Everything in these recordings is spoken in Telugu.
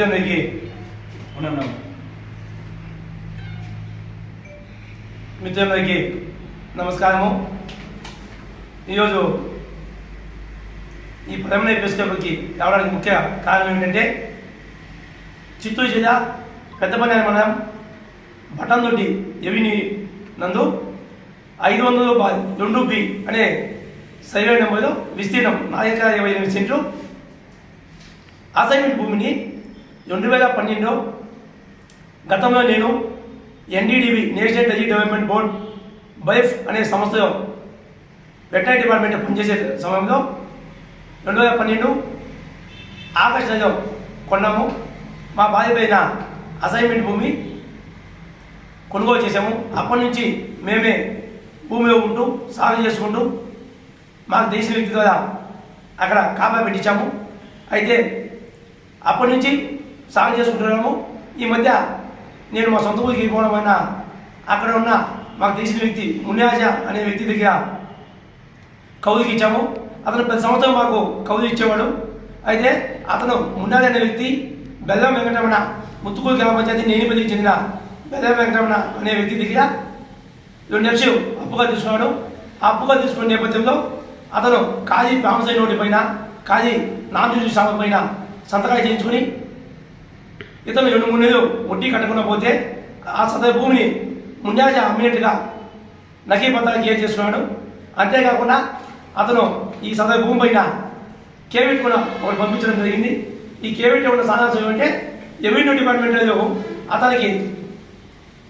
మిత్రులందరికీ ఉన్నాను మిత్రులందరికీ నమస్కారము. ఈరోజు ఈ పదమూడు ఎపిసోడ్కి రావడానికి ముఖ్య కారణం ఏంటంటే చిత్తూరు జిల్లా పెద్దపల్లి మండలం బటందొడ్డి ఎవిని నందు ఐదు వందల రూపాయలు రెండు బి అనే సర్వే నెంబర్లో విస్తీర్ణం నాలుగు ఎకరాల ఇరవై ఎనిమిది సెంట్లు అసైన్మెంట్ భూమిని రెండు వేల పన్నెండు గతంలో నేను NDDB national dairy development board BAIF అనే సంస్థలో వెటనరీ డిపార్ట్మెంట్ పనిచేసే సమయంలో రెండు వేల పన్నెండు ఆగస్టు నెలలో కొన్నాము. మా భార్య అసైన్మెంట్ భూమి కొనుగోలు చేసాము అప్పటి నుంచి మేమే భూమిలో ఉంటూ సాగు చేసుకుంటూ మాకు తెలిసిన వ్యక్తి ద్వారా అక్కడ కాపా పెట్టించాము. అయితే అప్పటి నుంచి సాగు చేసుకుంటున్నాము. ఈ మధ్య నేను మా సొంత ఊరికి పోవడం వలన అక్కడ ఉన్న మాకు తెలిసిన వ్యక్తి మున్యాజ అనే వ్యక్తి దగ్గర కౌలుకి ఇచ్చాము. అతను ప్రతి సంవత్సరం మాకు కౌలు ఇచ్చేవాడు. అయితే అతను మున్నాజ అనే వ్యక్తి బెల్లం వెంకటరమణ ముత్తుకూరు గ్రామ పంచాయతీ నేనిపల్లికి చెందిన బెల్లం వెంకటరమణ అనే వ్యక్తి దగ్గర రెండు లక్షలు అప్పుగా తీసుకున్నాడు. ఆ అప్పుగా తీసుకున్న నేపథ్యంలో అతను ఖాళీ ప్రామిసరీ నోటి పైన కాజీ నాన్ జ్యూసి షాప్ పైన సంతకాలు చేయించుకుని ఇతను రెండు మూడు నెలలు వడ్డీ కట్టకుండా పోతే ఆ సదరు భూమిని ముందాజ అమ్మినట్టుగా నకీ పత్రాలు చేస్తున్నాడు అంతేకాకుండా అతను ఈ సదరు భూమి పైన కేవిట్ కూడా ఒకటి పంపించడం జరిగింది. ఈ కేవిట్ ఉన్న సాధారణ ఏమంటే రెవెన్యూ డిపార్ట్మెంట్లో అతనికి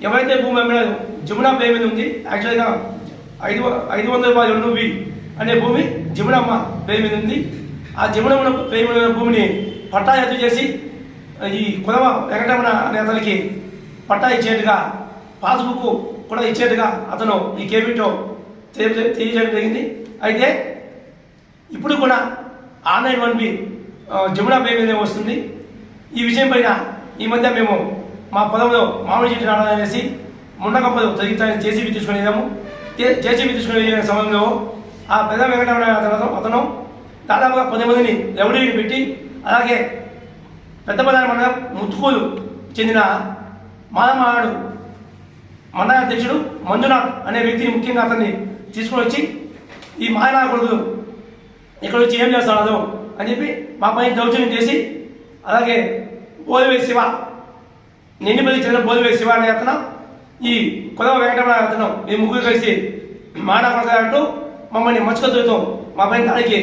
ఎవరైతే భూమి అమ్మినారో జమునా పే మీద ఉంది. యాక్చువల్గా ఐదు ఐదు వందల రూపాయలు రెండు బి అనే భూమి జమునమ్మ పేరు మీద ఉంది. ఆ జమునమ్మ పే మీద ఉన్న భూమిని పట్టా ఎత్తు చేసి ఈ కులవ వెంకటరమణ అనే అతనికి పట్టా ఇచ్చేట్టుగా పాస్బుక్ కూడా ఇచ్చేట్టుగా అతను ఈ కేబిటో తెలియజేయడం జరిగింది. అయితే ఇప్పుడు కూడా ఆన్లైన్ వన్ బి జమునా పే మీద వస్తుంది. ఈ విషయం పైన ఈ మధ్య మేము మా పొలంలో మామిడి చెట్టు నాడాలి అనేసి ముండకంపలు తగ్గించాలని జేసీబీ తీసుకుని వెళ్ళాము. జేసీబీ తీసుకుని వెళ్ళిన సమయంలో ఆ పెద్ద వెంకటరమణ అతను అతను దాదాపుగా పది మందిని రౌడీని పెట్టి అలాగే పెద్ద ప్రధాన మండలం ముత్తుకూలు చెందిన మానమాడు మండల అధ్యక్షుడు మంజునాథ్ అనే వ్యక్తిని ముఖ్యంగా అతన్ని తీసుకొని వచ్చి ఈ మాయనా ఇక్కడ వచ్చి ఏం చేస్తాడు అని చెప్పి మా పైన దౌర్జన్యం చేసి అలాగే బోధవే శివ నిండిపల్లి చెందిన బోధవే శివ అనే అతను ఈ కొలవ వెంకటరమణ అతను ఈ ముగ్గురు కలిసి మాట్లాడుతూ మమ్మల్ని మచ్చుకతో మా పైన దాడికి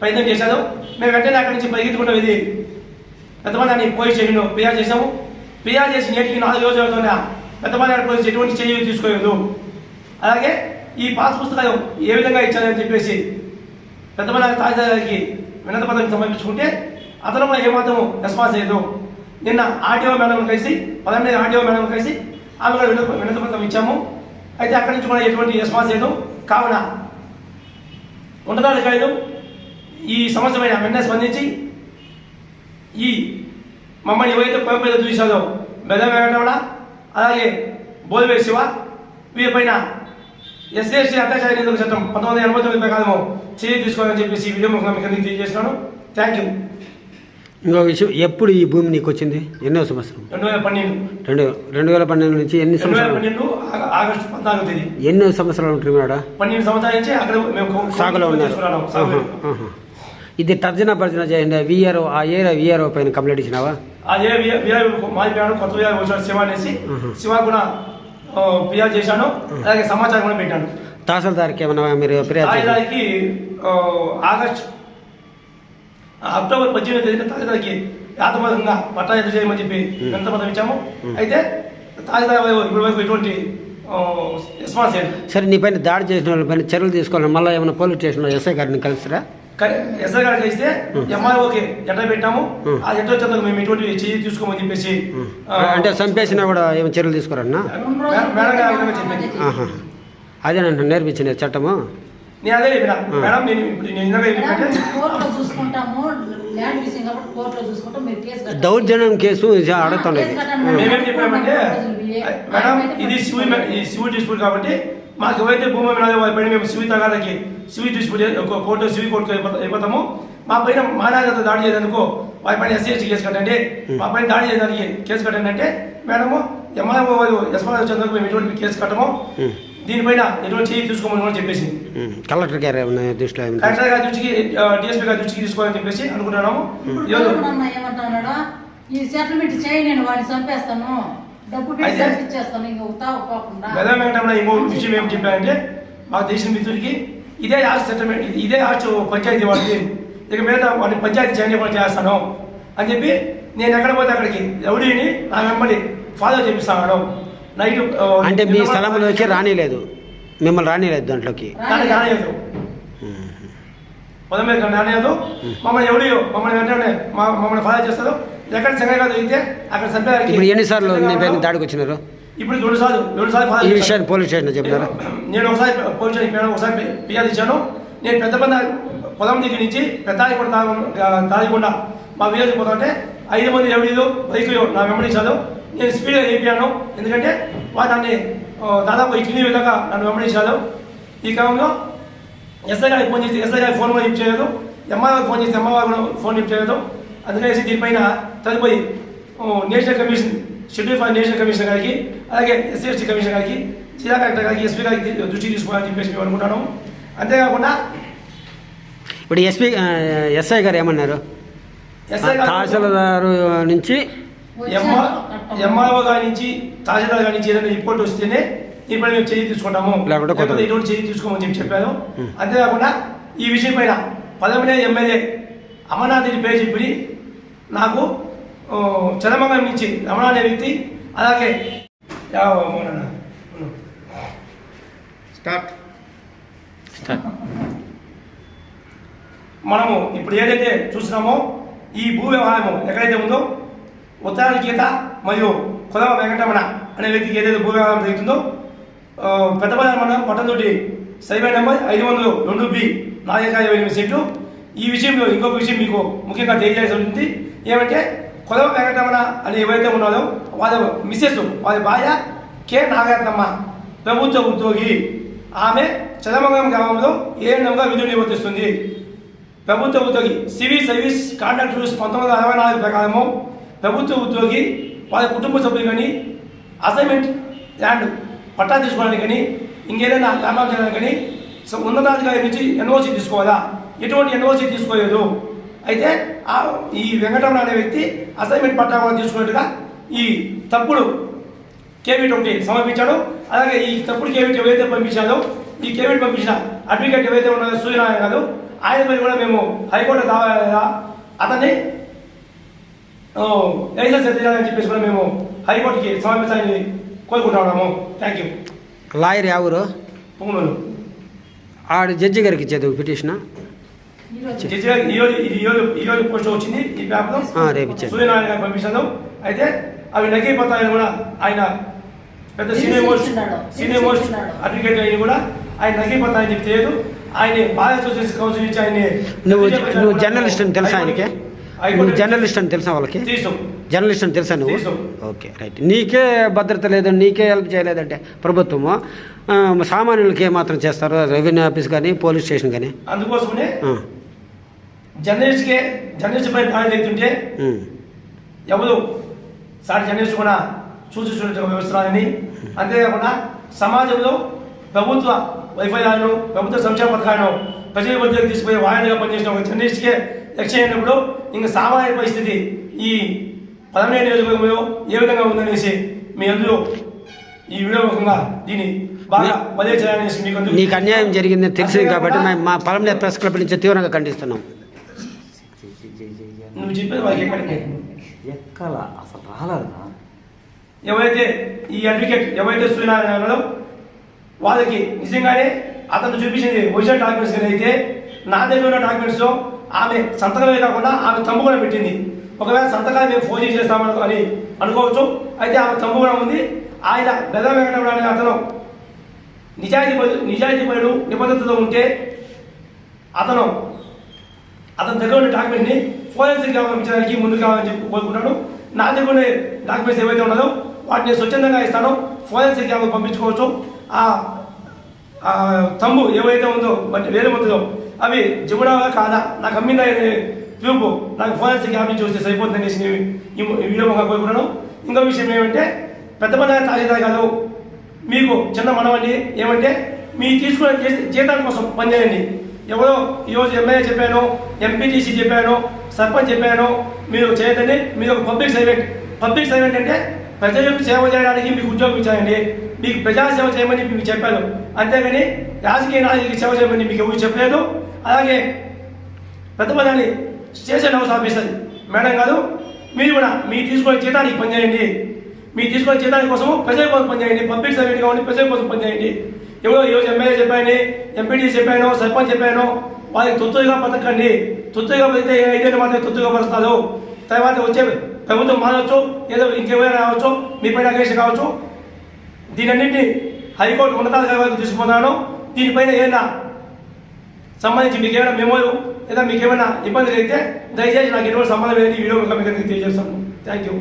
ప్రయత్నం చేశారు. మేము వెంటనే అక్కడి నుంచి పరిగెత్తుకుంటాం. ఇది పెద్దమని పోయి స్టేషన్లో ఫిర్యాదు చేశాము ఫిర్యాదు చేసి నేటికి నాలుగు రోజులు అవుతున్నా పెద్దమని పోలీస్ ఎటువంటి చర్యలు తీసుకోలేదు. అలాగే ఈ పాస్ పుస్తకాలు ఏ విధంగా ఇచ్చారని చెప్పేసి పెద్దమని తాజాగారికి వినత పదవికి సమర్పించుకుంటే అతను కూడా ఏమాత్రం రెస్పాన్స్ లేదు. నిన్న ఆర్టీఓ మేడం కలిసి పదకొండు ఆర్టీఓ మేడం కలిసి ఆమె కూడా వినత వినత పత్రం ఇచ్చాము. అయితే అక్కడి నుంచి కూడా ఎటువంటి రెస్పాన్స్ లేదు. కావున ఉన్నతాధికారులు ఈ సమస్య పైన వెంటనే స్పందించి ఈ మమ్మల్ని ఎవరైతే కోంపేద చూశారో బెద వెంకటరమణ అలాగే బోధవే శివ వీరిపైన ఎస్సీఎస్టీ అత్యాచార నిరోధక చట్టం పంతొమ్మిది వందల ఎనభై తొమ్మిది ప్రకారం చర్య తీసుకోవాలని చెప్పేసి ఈ వీడియో మీకు అందరికీ తెలియజేస్తున్నాను. థ్యాంక్ యూ ఇంకో విషయం ఎప్పుడు ఈ భూమి నీకు వచ్చింది? ఎన్నో సంవత్సరం? రెండు వేల పన్నెండు. రెండు రెండు వేల పన్నెండు నుంచి ఎన్ని సంవత్సరాలు? పన్నెండు ఆగ- ఆగస్టు పద్నాలుగో తేదీ. ఎన్ని సంవత్సరాలు ఉంటుంది మేడం పన్నెండు సంవత్సరాల నుంచి అక్కడ మేము సాగులో ఉన్నారు. ఇది తర్జన భర్జన చేయండి. విఆర్ఓ ఆ ఏరియా విఆర్ఓ పైన కంప్లైంట్ ఇచ్చినావా? విఆర్ మారిపోయాడు కొత్త విఆర్ వచ్చాడు శివ అనేసి మ్మ్. శివ కూడా ఆ, ఫిర్యాదు చేశాను. అలాగే సమాచారం కూడా పెట్టాను. తహసీల్దార్కి ఏమైనా మీరు ఫిర్యాదు ఆగస్ట్ అక్టోబర్ పద్దెనిమిది తేదీన పట్టా ఎదురు చేయమని చెప్పి వినతపదం ఇచ్చాము. అయితే తాజాదా ఇప్పటి వరకు ఎటువంటి సరే నీ పైన దాడి చేసిన వాళ్ళ పైన చర్యలు తీసుకోవాలి మళ్ళీ ఏమైనా పోలీస్ స్టేషన్లో ఎస్ఐ గారిని కలిసిరా ఎస్ఐ గారికి ఇస్తే ఎంఆర్ఓకి లెటర్ పెట్టాము. ఆ లెటర్ వచ్చేందుకు మేము ఎటువంటి చెయ్యి తీసుకోమని చెప్పేసి అంటే చంపేసినా కూడా ఏమైనా చర్యలు తీసుకోరన్నా? మేడం గారు చెప్పింది అదేనంట నేర్పించిన చట్టము. నేను అదే చెప్పిన. మేడం నేను ఇప్పుడు నేను ఇందాక చెప్పినట్టే కోర్టులో చూసుకుంటాము. ల్యాండ్ విషయం కాబట్టి కోర్టులో చూసుకుంటాం. మీరు కేసు. దౌర్జన్యం కేసు ఇది కట్టండి. మేమేం చెప్పామంటే మేడం ఇది సివి ఈ సివి డిస్ప్యూట్ కాబట్టి మాకు ఎవరైతే భూమి పైన మేము సివి తగాదకి సివి డిస్ప్యూట్ కోర్టు సివి అయిపో- అయిపోతాము. మా పైన మానాగత దాడి చేయదనుకో వారి పైన ఎస్సీ ఎస్టీ కేసు కట్టండి. మా పైన దాడి చేయడానికి కేసు కట్టండి అంటే మేడము ఎంఆర్ఓ వారు ఎస్ఆర్ వచ్చేందుకు మేము ఎటువంటి కేసు కట్టము. ఉమ్. దీనిపైన ఎటువంటి చేయి తీసుకోమని కూడా చెప్పేసింది. కలెక్టర్ గారు ఏమన్నా దృష్టిలో కలెక్టర్ గారి దృష్టికి డిఎస్పీ గారి దృష్టికి తీసుకోవాలని చెప్పేసి అనుకుంటున్నాము. ఏమంటున్నాడు ఈ సెటిల్మెంట్ చేయి నేను వాడిని చంపేస్తాను. డబ్బు చంపించేస్తాను ఇంక విషయం ఏం చెప్పారంటే మాకు తెలిసిన మిత్రుడికి ఇదే ఆస్ట్ సెటిల్మెంట్ ఇదే ఆస్ట్ పంచాయతీ వాళ్ళకి ఇక మీద వాడిని పంచాయతీ చేయకుండా చేస్తాను అని చెప్పి నేను ఎక్కడ పోతే అక్కడికి రౌడీని నా వెంబడి ఫాలో చేపిస్తాను నైట్ ఆ, అంటే మీ స్థలంలోకి రానిలేదు. మిమ్మల్ని రానిలేదు దాంట్లోకి. రానియదు. పొలం మీద రానియదు. మమ్మల్ని ఎవడు మమ్మల్ని వెంటనే మమ్మల్ని ఫాలో చేస్తారు. ఎక్కడ సంగతిగా దొరికితే అక్కడ చంపేదానికి ఇప్పుడు ఎన్నిసార్లు నీ పైన దాడికి వచ్చినారు ఇప్పుడు రెండు సార్లు రెండు సార్లు ఈ. విషయాన్ని పోలీస్ స్టేషన్ చెప్పినారా? నేను ఒకసారి పోలీస్ స్టేషన్ ఒకసారి ఫిర్యాదు ఇచ్చాను. నేను పెద్ద పెద్ద పొలం దగ్గర నుంచి పెద్ద కూడా తాగకుండా మా విలేజ్ పోతుంటే ఐదు మంది ఎవరిలో బైకులు నా వెంబడించారు నేను స్పీడ్గా చేయించాను ఎందుకంటే వారు నన్ను దాదాపు ఇట్లీ విధంగా నన్ను వెంబడించారు. ఈ క్రమంలో ఎస్ఐ గారికి ఫోన్ చేస్తే ఎస్ఐ గారికి ఫోన్ కూడా లిఫ్ట్ చేయలేదు ఎంఆర్ ఫోన్ చేస్తే ఎంఆర్ కూడా ఫోన్ లిఫ్ట్ చేయలేదు అందుకనేసి దీనిపైన తదుపరి national commission schedule for national commission గారికి అలాగే ఎస్సీ ఎస్టీ కమిషన్ గారికి జిల్లా కలెక్టర్ గారికి ఎస్పీ గారికి దృ- దృష్టికి తీసుకోవాలని చెప్పేసి మేము అనుకుంటాను అంతేకాకుండా ఇప్పుడు ఎస్పీ ఎస్ఐ గారు ఏమన్నారు? ఎస్ఐ గారు తహసీల్దారు నుంచి ఎంఆర్ఓ గారి నుంచి తహసీల్దార్ గారి నుంచి ఏదైనా రిపోర్ట్ వస్తేనే దీనిపై మేము చర్య తీసుకుంటాము. లేకపోతే ఎటువంటి చర్య తీసుకోమని చెప్పి చెప్పారు అంతేకాకుండా ఈ విషయం పైన పదమూడే ఎమ్మెల్యే అమర్నాథ్ రెడ్డి పేరు చెప్పి నాకు ఓ, చదమంగం నుంచి రమణ అనే వ్యక్తి అలాగే. స్టార్ట్. మనము ఇప్పుడు ఏదైతే చూస్తున్నామో ఈ భూ వ్యవహారం ఎక్కడైతే ఉందో ఉత్తరాది గీత మరియు కులవ వెంకటరమణ అనే వ్యక్తికి ఏదైతే భూ వ్యవహారం జరుగుతుందో ఆ, మండలం పట్టణతోటి సర్వే నెంబర్ ఐదు వందలు రెండు బి నాలుగు ఎకరాల ఇరవై ఎనిమిది సెంట్లు. ఈ విషయంలో ఇంకొక విషయం మీకు ముఖ్యంగా తెలియజేయాల్సి ఉంటుంది. ఏమంటే కులవ వెంకటరమణ అని ఎవరైతే ఉన్నారో వాళ్ళ మిస్సెస్ వారి భార్య కె నాగరత్నమ్మ ప్రభుత్వ ఉద్యోగి. ఆమె చదమంగం గ్రామంలో ఏఎన్ఎంగా విధులు నిర్వర్తిస్తుంది. ప్రభుత్వ ఉద్యోగి సివిల్ సర్వీస్ కాంట్రాక్ట్ రూల్స్ పంతొమ్మిది వందల అరవై నాలుగు ప్రకారము ప్రభుత్వ ఉద్యోగి వాళ్ళ కుటుంబ సభ్యులు కానీ అసైన్మెంట్ ల్యాండ్ పట్టా తీసుకోవడానికి కానీ ఇంకేదైనా లాభాలు చేయడానికి కానీ సో ఉన్నతాధికారి నుంచి ఎన్ఓసి తీసుకోవాలా? ఎటువంటి ఎన్ఓసి తీసుకోలేదు. అయితే ఆ ఈ వెంకటరమణ అనే వ్యక్తి అసైన్మెంట్ పట్టా కూడా తీసుకున్నట్టుగా ఈ తప్పుడు కేవీట్ ఒకటి సమర్పించాడు. అలాగే ఈ తప్పుడు కేవీట్ ఎవరైతే పంపించాడో ఈ కేవీట్ పంపించిన అడ్వకేట్ ఎవరైతే ఉన్నారో సూర్యనారాయణ గారు ఆయన పైన కూడా మేము హైకోర్టు దావా అతన్ని లైసెన్స్ ఎత్తించాలని చెప్పేసి కూడా మేము హైకోర్టుకి సమర్పించాలని కోరుకుంటున్నాము థ్యాంక్ యూ లాయర్ ఎవరు పొంగునూరు ఆడు జడ్జి గారికి ఇచ్చేది పిటిషన్ జడ్జి గారు ఈ రోజు ఇది ఈ రోజు ఈ రోజు పోస్ట్ వచ్చింది ఈ పేపర్లో ఆ, రేపు. సూర్యనారాయణ గారు పంపించారు అయితే అవి పత్రాలు కూడా ఆయన పెద్ద సీనియర్ మోస్ట్ సీనియర్. అడ్వకేట్ అయిన కూడా ఆయన చెప్పి తెలియదు ఆయన బార్ అసోసియేషన్ కౌన్సిల్ నుంచి ఆయన నువ్వు నువ్వు జర్నలిస్ట్ అని తెలుసా ఆయనకి నువ్వు జర్నలిస్ట్ అని తెలుసా వాళ్ళకి? జర్నలిస్ట్ అని తెలుసా నువ్వు. Okay right. నీకే భద్రత లేదు నీకే హెల్ప్ చేయలేదంటే ప్రభుత్వము సామాన్యులకి ఏమాత్రం చేస్తారు? రెవెన్యూ ఆఫీస్ కానీ పోలీస్ స్టేషన్ కానీ అందుకోసమనే ఆ, జర్నలిస్ట్కే జర్నలిస్ట్ పై దాడి అవుతుంటే ఎవరు? సాటి జర్నలిస్ట్ కూడా చూసి చూడటం వ్యవస్థలని అంతేకాకుండా సమాజంలో ప్రభుత్వ వైఫల్యాలను ప్రభుత్వ సంక్షేమ పథకాలను ప్రజల మధ్యకు తీసుకుపోయి వాయిదాగా పనిచేసిన ఒక జర్నలిస్ట్కే రక్షణ అయినప్పుడు ఇంకా సామాన్య పరిస్థితి ఈ పదమూడు నియోజకవర్గంలో ఏ విధంగా ఉందనేసి మీ అందరూ ఈ వీడియో ముఖంగా దీన్ని నీకు అన్యాయం జరిగిందని తెలిసింది కాబట్టి మేము మా పలంనే ప్రెస్ క్లబ్ నుంచి తీవ్రంగా ఖండిస్తున్నాం. నువ్వు చెప్పేది ఎక్కల? అసలు ఎవరైతే ఈ అడ్వకేట్ ఎవరైతే సూర్యనారాయణ ఉన్నాడో వాళ్ళకి నిజంగానే అతను చూపించింది ఒరిజినల్ డాక్యుమెంట్స్ అయితే నా దగ్గర ఉన్న డాక్యుమెంట్స్ ఆమె సంతకమే కాకుండా ఆమె తమ్ము కూడా పెట్టింది. ఒకవేళ సంతకాన్ని మేము ఫోన్ చేస్తామని అని అనుకోవచ్చు. అయితే ఆమె తమ్ము కూడా ఉంది. ఆయన బెల్ల వెంకటరమణ అనే అతను నిజాయితీ నిజాయితీపరుడు నిజాయితీ నిబద్ధతతో ఉంటే అతను అతని దగ్గర ఉన్న డాక్యుమెంట్ని ఫోరెన్సిక్ పంపించడానికి ముందు కావాలని చెప్పి కోరుకుంటాను నా దగ్గర ఉన్న డాక్యుమెంట్స్ ఏవైతే ఉన్నదో వాటిని స్వచ్ఛందంగా ఇస్తాను. ఫోరెన్సిక్ ల్యాబ్కి పంపించుకోవచ్చు. ఆ తమ్ము ఏవైతే ఉందో అంటే వేరే ఉందో అవి జిగుడావా కాదా? నాకు అమ్మిందా అనే చూపు నాకు వచ్చి క్యాబ్ నుంచి వస్తే సరిపోతుంది అనేసి నేను ఈ వీడియో ముఖంగా కోరుకున్నాను ఇంకో విషయం ఏమంటే పెద్ద పని తహసీల్దార్ కాదు. మీకు చిన్న మనవండి ఏమంటే మీ తీసుకునే జీ- జీతం కోసం పనిచేయండి ఎవరో ఈరోజు ఎమ్మెల్యే చెప్పాను ఎంపీటీసీ చెప్పాను సర్పంచ్ చెప్పాను మీరు చేయదండి మీరు ఒక పబ్లిక్ సర్వెంట్ పబ్లిక్ సర్వెంట్ అంటే ప్రజలకు సేవ చేయడానికి మీకు ఉద్యోగం ఇచ్చాయండి మీకు ప్రజా సేవ చేయమని మీకు చెప్పాను. అంతేగాని రాజకీయ నాయకులకి సేవ చేయమని మీకు ఎవరు చెప్పలేదు. అలాగే పెద్దపదాన్ని స్టేషన్ హౌస్ ఆఫీసర్ మేడం కాదు మీరు కూడా మీ తీసుకునే జీతానికి పనిచేయండి. మీ తీసుకునే జీతానికి కోసం ప్రజల కోసం పనిచేయండి. పబ్లిక్ సర్వెంట్ కావాలి ప్రజల కోసం పనిచేయండి. ఎవరో ఈరోజు ఎమ్మెల్యే చెప్పాను ఎంపీడీ చెప్పాను సర్పంచ్ చెప్పాను వాళ్ళకి తొత్తుగా బతకండి. తొత్తుగా బతికితే ఐదేళ్ళు మాత్రం తొత్తుగా బతుకుతారు. తర్వాత వచ్చే ప్రభుత్వం మారవచ్చు ఏదో ఇంకేమైనా కావచ్చు మీ పైన కావచ్చు. దీనన్నింటినీ హైకోర్టు ఉన్నతాధికారి వరకు తీసుకుపోతున్నాను. దీనిపైన ఏదైనా సంబంధించి మీకు ఏమైనా మెమోలు లేదా మీకు ఏమైనా ఇబ్బందులు అయితే దయచేసి నాకు ఎటువంటి సంబంధం లేదని ఈ వీడియో మీకు తెలియజేస్తాను. Thank you.